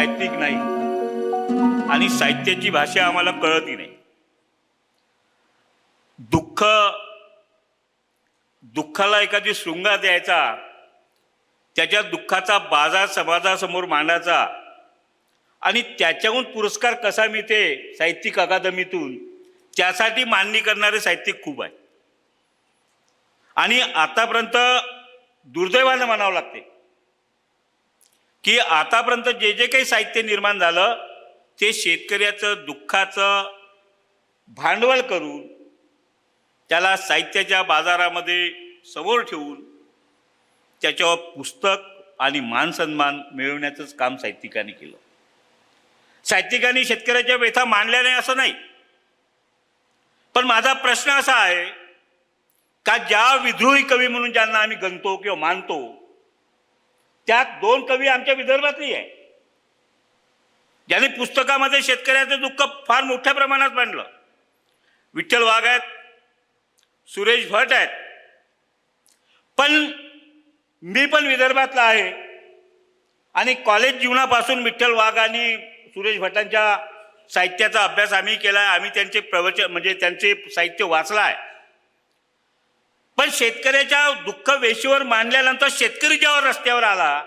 साहित्यिक नाही. आणि साहित्याची भाषा आम्हाला कळतही नाही. दुःख दुःखाला एखादी शृंगा द्यायचा त्याच्या दुःखाचा बाजार समाजासमोर मांडायचा आणि त्याच्याहून पुरस्कार कसा मिळते साहित्यिक अकादमीतून त्यासाठी मांडणी करणारे साहित्यिक खूप आहे आणि आतापर्यंत दुर्दैवानं म्हणावं लागते. की आतापर्यंत जे जे काही साहित्य निर्माण झालं ते शेतकऱ्याचं दुःखाचं भांडवल करून त्याला साहित्याच्या बाजारामध्ये समोर ठेवून त्याच्यावर पुस्तक आणि मानसन्मान मिळवण्याचंच काम साहित्यिकांनी केलं. साहित्यिकांनी शेतकऱ्याच्या व्यथा मांडल्या नाही असं नाही. पण माझा प्रश्न असा आहे का ज्या विद्रोही कवी म्हणून ज्यांना आम्ही गणतो किंवा मानतो त्यात दोन कवी आमच्या विदर्भातली आहे. ज्यांनी पुस्तकामध्ये शेतकऱ्याचं दुःख फार मोठ्या प्रमाणात मांडलं. विठ्ठल वाघ आहेत सुरेश भट आहेत. पण मी पण विदर्भातला आहे. आणि कॉलेज जीवनापासून विठ्ठल वाघ आणि सुरेश भटांच्या साहित्याचा अभ्यास आम्ही केला आहे आम्ही त्यांचे प्रवचन म्हणजे त्यांचे साहित्य वाचलं आहे पण शेतकऱ्याच्या दुःख वेशीवर मांडल्यानंतर शेतकरी जेव्हा रस्त्यावर आला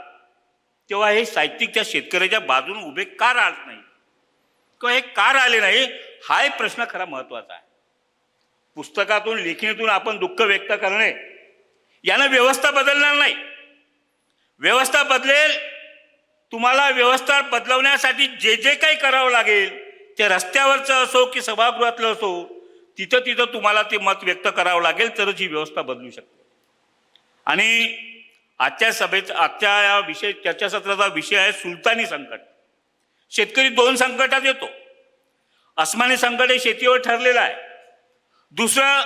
तेव्हा हे साहित्यिक त्या शेतकऱ्याच्या बाजून उभे का राहत नाही? किंवा हे का राहिले नाही? हा एक प्रश्न खरा महत्त्वाचा आहे. पुस्तकातून लेखणीतून आपण दुःख व्यक्त करणे यानं व्यवस्था बदलणार नाही. व्यवस्था बदलेल तुम्हाला व्यवस्था बदलवण्यासाठी जे जे काही करावं लागेल ते रस्त्यावरचं असो की सभागृहातलं असो तिथं तिथं तुम्हाला ते मत व्यक्त करावं लागेल तरच ही व्यवस्था बदलू शकते. आणि आजच्या सभेत आजच्या या विषय चर्चासत्राचा विषय आहे सुलतानी संकट. शेतकरी दोन संकटात येतो. अस्मानी संकट हे शेतीवर ठरलेलं आहे. दुसरं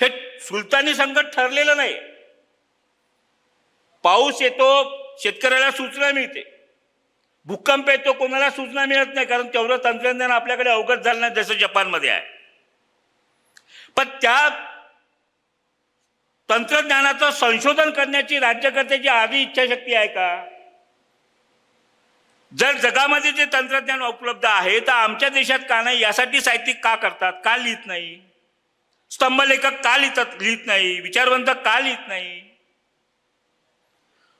हे सुलतानी संकट ठरलेलं नाही. पाऊस येतो शेतकऱ्याला सूचना मिळते. भूकंप येतो कोणाला सूचना मिळत नाही कारण तेवढं तंत्रज्ञान आपल्याकडे अवगत झालं नाही जसं जपानमध्ये आहे. पण त्या तंत्रज्ञानाचं संशोधन करण्याची राज्यकर्त्याची आधी इच्छाशक्ती आहे का? जर जगामध्ये जे तंत्रज्ञान उपलब्ध आहे तर आमच्या देशात का नाही? यासाठी साहित्यिक का करतात? का लिहित नाही? स्तंभलेखक का लिहितात? लिहित नाही. विचारवंत का लिहित नाही?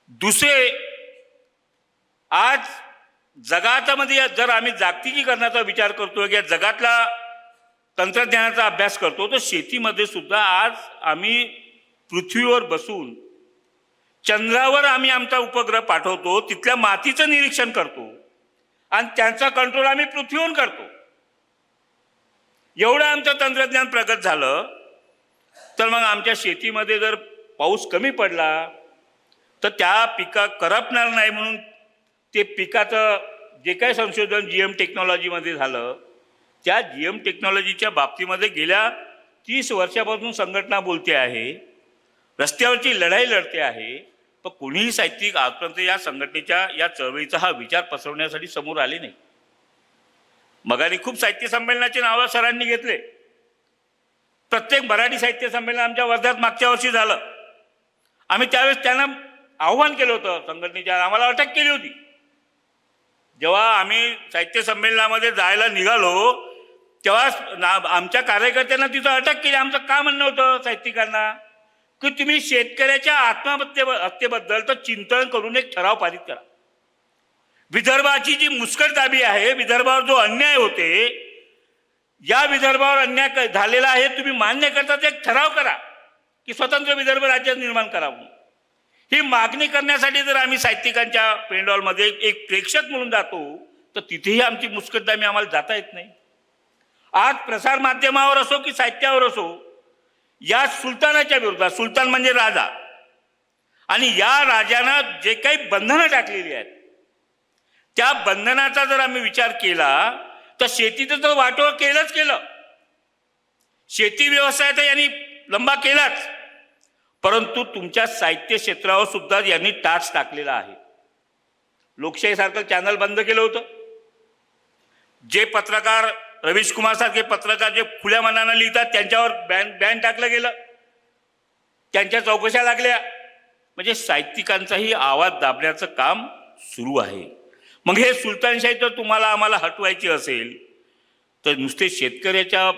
दुसरे आज जगातामध्ये जर आम्ही जागतिकीकरणाचा विचार करतो किंवा जगातला तंत्रज्ञानाचा अभ्यास करतो तर शेतीमध्ये सुद्धा आज आम्ही पृथ्वीवर बसून चंद्रावर आम्ही आमचा उपग्रह पाठवतो तिथल्या मातीचं निरीक्षण करतो आणि त्यांचा कंट्रोल आम्ही पृथ्वीवर करतो. एवढं आमचं तंत्रज्ञान प्रगत झालं तर मग आमच्या शेतीमध्ये जर पाऊस कमी पडला तर त्या पिका करपणार नाही म्हणून ते पिकाचं जे काही संशोधन जी एम टेक्नॉलॉजीमध्ये झालं त्या जी एम टेक्नॉलॉजीच्या बाबतीमध्ये गेल्या तीस वर्षापासून संघटना बोलते आहे रस्त्यावरची लढाई लढते आहे पण कोणीही साहित्यिक आजपर्यंत या संघटनेच्या या चळवळीचा हा विचार पसरवण्यासाठी समोर आले नाही. मगाने खूप साहित्य संमेलनाचे नावं सरांनी घेतले. प्रत्येक मराठी साहित्य संमेलन आमच्या वर्ध्यात मागच्या वर्षी झालं. आम्ही त्यावेळेस त्यांना आव्हान केलं होतं संघटनेच्या आम्हाला अटक केली होती. जेव्हा आम्ही साहित्य संमेलनामध्ये जायला निघालो तेव्हा ना- आमच्या कार्यकर्त्यांना तिथं अटक केली. आमचं का म्हणणं होतं साहित्यिकांना? की तुम्ही शेतकऱ्याच्या आत्महत्ये हत्येबद्दल तर चिंतन करून एक ठराव पारित करा. विदर्भाची जी मुस्कटदाबी आहे विदर्भावर जो अन्याय होते या विदर्भावर अन्याय झालेला आहे तुम्ही मान्य करता एक ठराव करा की स्वतंत्र विदर्भ राज्य निर्माण करावं ही मागणी करण्यासाठी जर आम्ही साहित्यिकांच्या पेंडॉलमध्ये एक प्रेक्षक म्हणून जातो तर तिथेही आमची मुस्कटदाबी आम्हाला जाता येत नाही. आज प्रसार माध्यमावर असो की साहित्यावर असो या सुलतानाच्या विरोधात सुलतान म्हणजे राजा. आणि या राजानं जे काही बंधनं टाकलेली आहेत त्या बंधनाचा जर आम्ही विचार केला तर शेतीचं तर वाटोळ केलंच केलं. शेती व्यवसाय तर यांनी लंबा केलाच. परंतु तुमच्या साहित्य क्षेत्रावर सुद्धा यांनी टाच टाकलेला आहे. लोकशाहीसारखं चॅनल बंद केलं होतं. जे पत्रकार रवीश कुमार सारखे पत्रकार जे खुल्या मनानं लिहितात त्यांच्यावर बॅन बॅन टाकलं गेलं. त्यांच्या चौकशा लागल्या. म्हणजे साहित्यिकांचाही आवाज दाबण्याचं काम सुरू आहे. मग हे सुलतानशाही जर तुम्हाला आम्हाला हटवायची असेल तर नुसते शेतकऱ्याच्या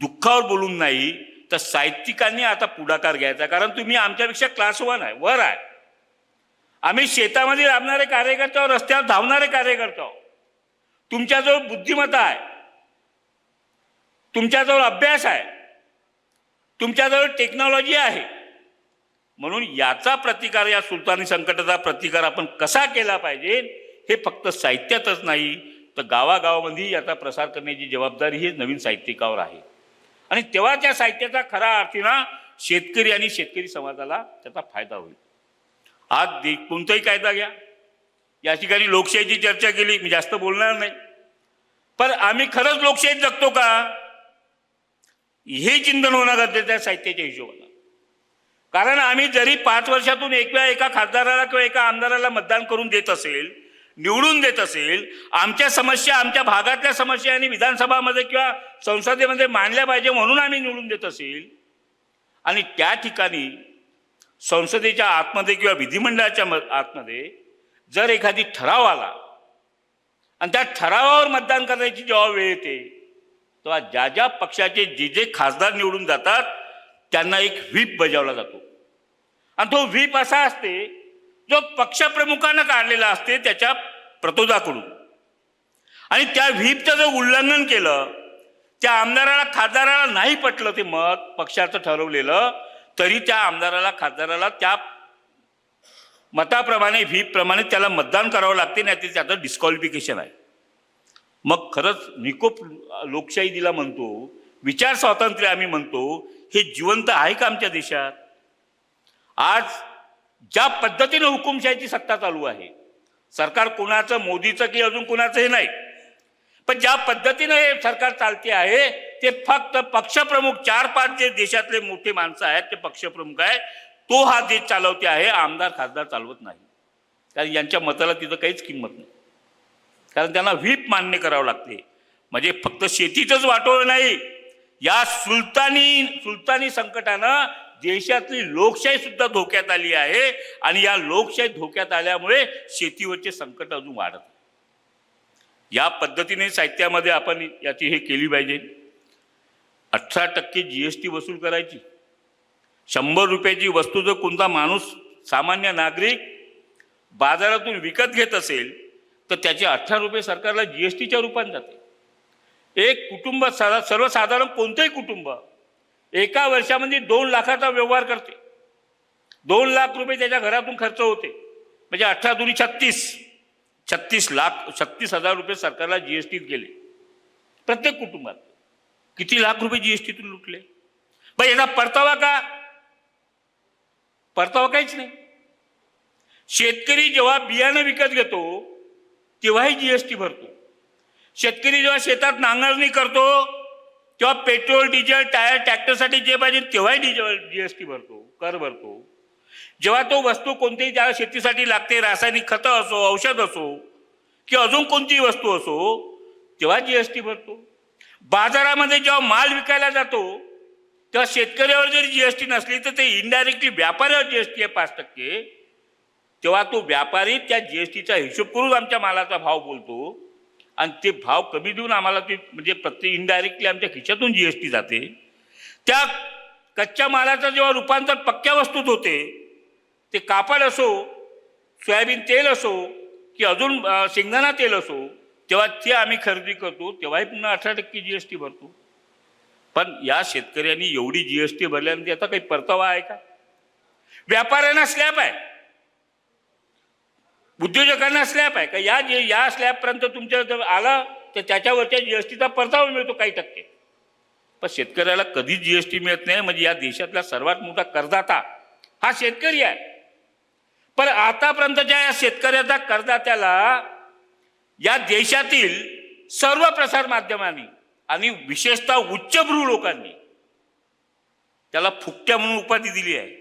दुःखावर बोलून नाही तर साहित्यिकांनी आता पुढाकार घ्यायचा. कारण तुम्ही आमच्यापेक्षा क्लास वन आहे वर आहे. आम्ही शेतामध्ये राबणारे कार्यकर्ते रस्त्यावर धावणारे कार्यकर्ते आहोत. तुमच्याजवळ बुद्धिमत्ता आहे. तुमच्याजवळ अभ्यास आहे. तुमच्याजवळ टेक्नॉलॉजी आहे. म्हणून याचा प्रतिकार या सुलतानी संकटाचा प्रतिकार आपण कसा केला पाहिजे हे फक्त साहित्यातच नाही तर गावागावामध्ये याचा प्रसार करण्याची जबाबदारी ही नवीन साहित्यिकावर आहे. आणि तेव्हा त्या साहित्याचा खरा अर्थीनं शेतकरी आणि शेतकरी समाजाला त्याचा फायदा होईल. आज कोणताही कायदा घ्या. या ठिकाणी लोकशाहीची चर्चा केली. मी जास्त बोलणार नाही. पण आम्ही खरंच लोकशाहीत जगतो का? हे चिंतन होणं गरजेचं आहे साहित्याच्या हिशोबानं. कारण आम्ही जरी पाच वर्षातून एक वेळा एका खासदाराला किंवा एका आमदाराला मतदान करून देत असेल निवडून देत असेल आमच्या समस्या आमच्या भागातल्या समस्या आणि विधानसभामध्ये किंवा संसदेमध्ये मांडल्या पाहिजे म्हणून आम्ही निवडून देत असेल आणि त्या ठिकाणी संसदेच्या आतमध्ये किंवा विधिमंडळाच्या म- आतमध्ये जर एखादी ठराव आला आणि त्या ठरावावर मतदान करण्याची जेव्हा वेळ येते तेव्हा ज्या ज्या पक्षाचे जे जे खासदार निवडून जातात त्यांना एक व्हीप बजावला जातो. आणि तो व्हीप असा असते जो पक्षप्रमुखानं काढलेला असते त्याच्या प्रतोदाकडून. आणि त्या व्हीपचं जर उल्लंघन केलं त्या आमदाराला खासदाराला नाही पटलं ते मत पक्षाचं ठरवलेलं तरी त्या आमदाराला खासदाराला त्या मताप्रमाणे व्हीप प्रमाणे त्याला मतदान करावं लागते नाही ते त्याचं डिस्क्वालिफिकेशन आहे. मग खरंच निकोप लोकशाही दिला म्हणतो विचार स्वातंत्र्य आम्ही म्हणतो हे जिवंत आहे का आमच्या देशात? आज ज्या पद्धतीनं हुकुमशाहीची सत्ता चालू आहे सरकार कोणाचं मोदीचं की अजून कोणाचं हे नाही पण ज्या पद्धतीनं हे सरकार चालते आहे ते फक्त पक्षप्रमुख चार पाच जे देशातले मोठे माणसं आहेत ते पक्षप्रमुख आहे तो हा देश चालवते आहे आमदार खासदार चालवत नाही. कारण यांच्या मताला तिथं काहीच किंमत नाही. कारण त्यांना व्हीप मान्य करावं लागते. म्हणजे फक्त शेतीचंच वाटोळं नाही. या सुलतानी सुलतानी संकटानं देशातली लोकशाही सुद्धा धोक्यात आली आहे आणि या लोकशाही धोक्यात आल्यामुळे शेतीवरचे संकट अजून वाढत या पद्धतीने साहित्यामध्ये आपण याची हे केली पाहिजे. अठरा टक्के जी एस टी वसूल करायची. शंभर रुपयाची वस्तू जर कोणता माणूस सामान्य नागरिक बाजारातून विकत घेत असेल तर त्याचे अठरा रुपये सरकारला जी एस टीच्या रूपात जाते. एक कुटुंब साधा सर्वसाधारण कोणतंही कुटुंब एका वर्षामध्ये दोन लाखाचा व्यवहार करते. दोन लाख रुपये त्याच्या घरातून खर्च होते. म्हणजे अठरा दुनी छत्तीस. छत्तीस लाख छत्तीस हजार रुपये सरकारला जी एस टीत गेले. प्रत्येक कुटुंबात. किती लाख रुपये जी एस टीतून लुटले? मग याचा परतावा का? परतावा काहीच नाही. शेतकरी जेव्हा बियाणं विकत घेतो तेव्हाही जी एस टी भरतो. शेतकरी जेव्हा शेतात नांगरणी करतो तेव्हा पेट्रोल डिझेल टायर ट्रॅक्टरसाठी जे पाहिजे तेव्हाही डिझेल जी एस टी भरतो कर भरतो. जेव्हा तो वस्तू कोणतीही त्या शेतीसाठी लागते रासायनिक खतं असो औषध असो किंवा अजून कोणतीही वस्तू असो तेव्हा जी एस टी भरतो. बाजारामध्ये जेव्हा माल विकायला जातो तेव्हा शेतकऱ्यावर जरी जी एस टी नसली तर ते इनडायरेक्टली व्यापाऱ्यावर जी एस टी आहे पाच टक्के. तेव्हा तो व्यापारी त्या जी एस टीचा हिशोब करून आमच्या मालाचा भाव बोलतो. आणि ते भाव कमी देऊन आम्हाला ते म्हणजे प्रत्येक इनडायरेक्टली आमच्या खिशातून जी एस टी जाते. त्या कच्च्या मालाचं जेव्हा रूपांतर पक्क्या वस्तूत होते ते कापड असो सोयाबीन तेल असो की अजून शेंगदाणा तेल असो तेव्हा ते आम्ही खरेदी करतो तेव्हाही पुन्हा अठरा टक्के जी एस टी भरतो. पण या शेतकऱ्यांनी एवढी जी एस टी भरल्यानंतर याचा काही परतावा आहे का? व्यापाऱ्यांना स्लॅब आहे. उद्योजकांना स्लॅब आहे. का या जे या स्लॅबपर्यंत तुमच्या जर आला तर त्याच्यावरच्या जीएसटीचा परतावा मिळतो काही टक्के. पण शेतकऱ्याला कधीच जीएसटी मिळत नाही म्हणजे या देशातला सर्वात मोठा करदाता हा शेतकरी आहे. पण आतापर्यंतच्या या शेतकऱ्याचा करदात्याला या देशातील सर्व प्रसार माध्यमांनी आणि विशेषतः उच्चभ्रू लोकांनी त्याला फुकट्या म्हणून उपाधी दिली आहे.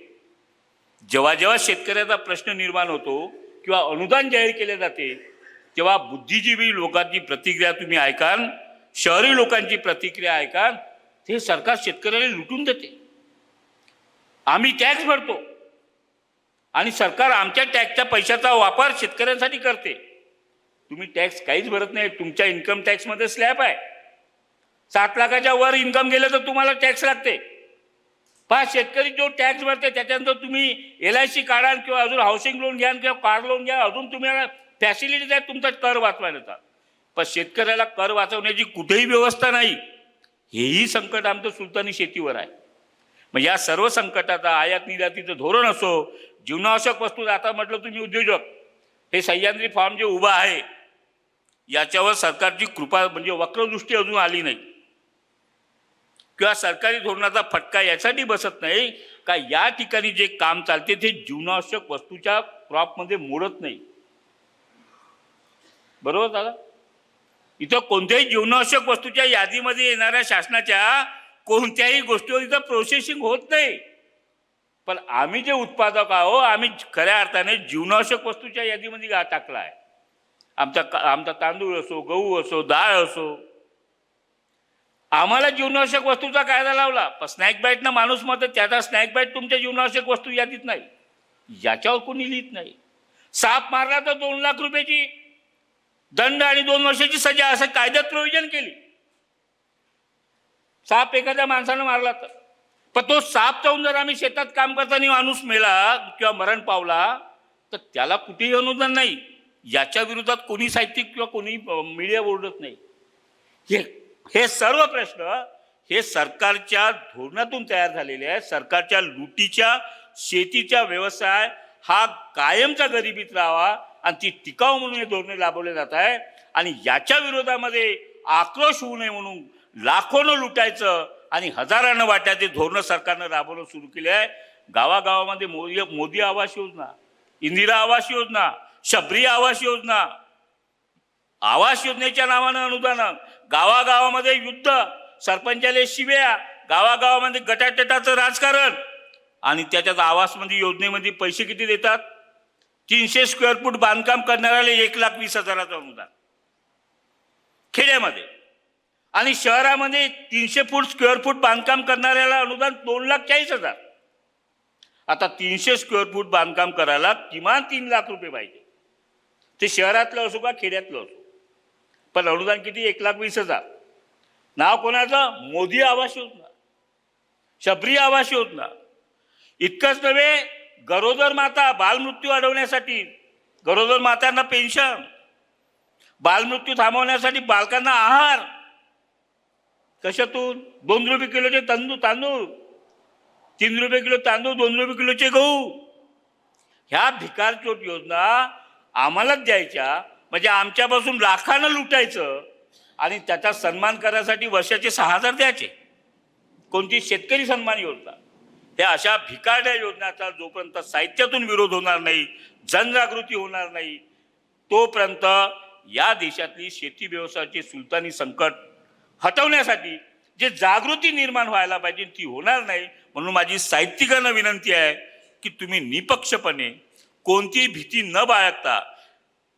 जेव्हा जेव्हा शेतकऱ्याचा प्रश्न निर्माण होतो किंवा अनुदान जाहीर केले जाते तेव्हा बुद्धिजीवी लोकांची प्रतिक्रिया तुम्ही ऐकाल शहरी लोकांची प्रतिक्रिया ऐकाल ते सरकार शेतकऱ्याला लुटून देते. आम्ही टॅक्स भरतो आणि सरकार आमच्या टॅक्सच्या पैशाचा वापर शेतकऱ्यांसाठी करते. तुम्ही टॅक्स काहीच भरत नाही तुमच्या इन्कम टॅक्समध्ये स्लॅब आहे. सात लाखाच्या वर इन्कम गेलं तर तुम्हाला टॅक्स लागते. पहा शेतकरी जो टॅक्स भरते त्याच्यानंतर तुम्ही एल आय सी काढाल किंवा अजून हाऊसिंग लोन घ्या किंवा कार लोन घ्या अजून तुम्हाला फॅसिलिटीज द्या तुमचा कर वाचवायला पण शेतकऱ्याला कर वाचवण्याची कुठेही व्यवस्था नाही. हेही संकट आमचं सुलतानी शेतीवर आहे. मग या सर्व संकटाचा आयात निर्यातीचं धोरण असो जीवनावश्यक वस्तू आता म्हटलं तुम्ही उद्योजक हे सह्याद्री फार्म जे उभं आहे याच्यावर सरकारची कृपा म्हणजे वक्रदृष्टी अजून आली नाही. किंवा सरकारी धोरणाचा फटका यासाठी बसत नाही. का या ठिकाणी जे काम चालते ते जीवनावश्यक वस्तूच्या क्रॉपमध्ये मोडत नाही. बरोबर दादा? इथं कोणत्याही जीवनावश्यक वस्तूच्या यादीमध्ये येणाऱ्या शासनाच्या कोणत्याही गोष्टीवर इथं प्रोसेसिंग होत नाही. पण आम्ही जे उत्पादक आहो आम्ही खऱ्या अर्थाने जीवनावश्यक वस्तूच्या यादीमध्ये गा टाकला आहे आमचा का- आमचा तांदूळ असो गहू असो डाळ असो आम्हाला जीवनावश्यक वस्तूचा कायदा लावला. पण स्नॅक बाईटनं माणूस मत त्याचा स्नॅक बाईट तुमच्या जीवनावश्यक वस्तू यादीत नाही. याच्यावर कोणी लिहित नाही. साप मारला तर दोन लाख रुपयाची दंड आणि दोन वर्षाची सजा असं कायद्यात प्रोव्हिजन केली. साप एखाद्या माणसानं मारला तर. पण तो साप जाऊन जर आम्ही शेतात काम करताना माणूस मेला किंवा मरण पावला तर त्याला कुठेही अनुदान नाही. याच्या विरोधात कोणी साहित्यिक किंवा कोणी मीडिया बोलत नाही. हे हे सर्व प्रश्न हे सरकारच्या धोरणातून तयार झालेले आहे सरकारच्या लुटीच्या शेतीचा व्यवसाय हा कायमचा गरिबीत राहावा आणि ती टिकाऊ म्हणून हे धोरणे राबवले जात आहे आणि याच्या विरोधामध्ये आक्रोश होऊ नये म्हणून लाखोनं लुटायचं आणि हजारानं वाटायचे धोरणं सरकारनं राबवणं सुरू केले आहे. गावागावामध्ये मोदी मोदी आवास योजना इंदिरा आवास योजना शबरी आवास योजना आवास योजनेच्या नावानं अनुदान गावागावामध्ये युद्ध सरपंचाले शिव्या गावागावामध्ये गटाटटाचं राजकारण आणि त्याच्यात आवासमध्ये योजनेमध्ये पैसे किती देतात? तीनशे स्क्वेअर फूट बांधकाम करणाऱ्याला एक लाख वीस हजाराचं अनुदान. खेड्यामध्ये. आणि शहरामध्ये तीनशे फूट स्क्वेअर फूट बांधकाम करणाऱ्याला अनुदान दोन लाख चाळीस हजार. आता तीनशे स्क्वेअर फूट बांधकाम करायला किमान तीन लाख रुपये पाहिजे. ते शहरातलं असो का खेड्यातलं असो. पण अनुदान किती? एक लाख वीस हजार. नाव कोणाचं? मोदी आवास योजना. शबरी आवास योजना. इतकंच नव्हे गरोदर माता बालमृत्यू अडवण्यासाठी गरोदर मातांना पेन्शन बालमृत्यू थांबवण्यासाठी बालकांना आहार कशातून? दोन रुपये किलोचे तांदूळ तांदूळ तीन रुपये किलो तांदूळ दोन रुपये किलोचे गहू. ह्या भिकारचोट योजना आम्हालाच द्यायच्या. म्हणजे आमच्यापासून लाखानं लुटायचं आणि त्याचा सन्मान करण्यासाठी वर्षाचे सहा हजार द्यायचे. कोणती शेतकरी सन्मान योजना? त्या अशा भिकारड्या योजनाचा जोपर्यंत साहित्यातून विरोध होणार नाही जनजागृती होणार नाही तोपर्यंत या देशातली शेती व्यवसायाचे सुलतानी संकट हटवण्यासाठी जे जागृती निर्माण व्हायला पाहिजे ती होणार नाही म्हणून माझी साहित्यिकांना विनंती आहे की तुम्ही निपक्षपणे कोणतीही भीती न बाळगता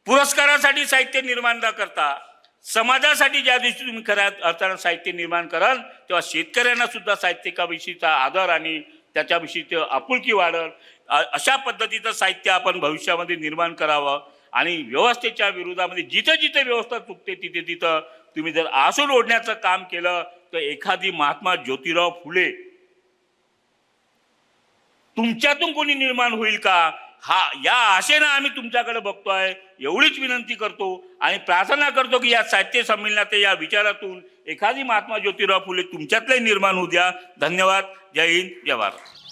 पुरस्कारासाठी साहित्य निर्माण न करता समाजासाठी ज्या दिवशी तुम्ही खऱ्या अर्थानं साहित्य निर्माण कराल तेव्हा शेतकऱ्यांना सुद्धा साहित्यिकाविषयीचा आदर आणि त्याच्याविषयी आपुलकी वाढल. अशा पद्धतीचं साहित्य आपण भविष्यामध्ये निर्माण करावं आणि व्यवस्थेच्या विरोधामध्ये जिथं जिथं व्यवस्था चुकते तिथे तिथं तुम्ही जर आसूड ओढण्याचं काम केलं तर एखादी महात्मा ज्योतिराव फुले तुमच्यातून कोणी निर्माण होईल का? हा या आशेनं आम्ही तुमच्याकडे बघतोय एवढीच विनंती करतो आणि प्रार्थना करतो की या साहित्य संमेलनात या विचारातून एखादी महात्मा ज्योतिराव फुले तुमच्यातले निर्माण होऊ द्या. धन्यवाद. जय हिंद. जय भारत.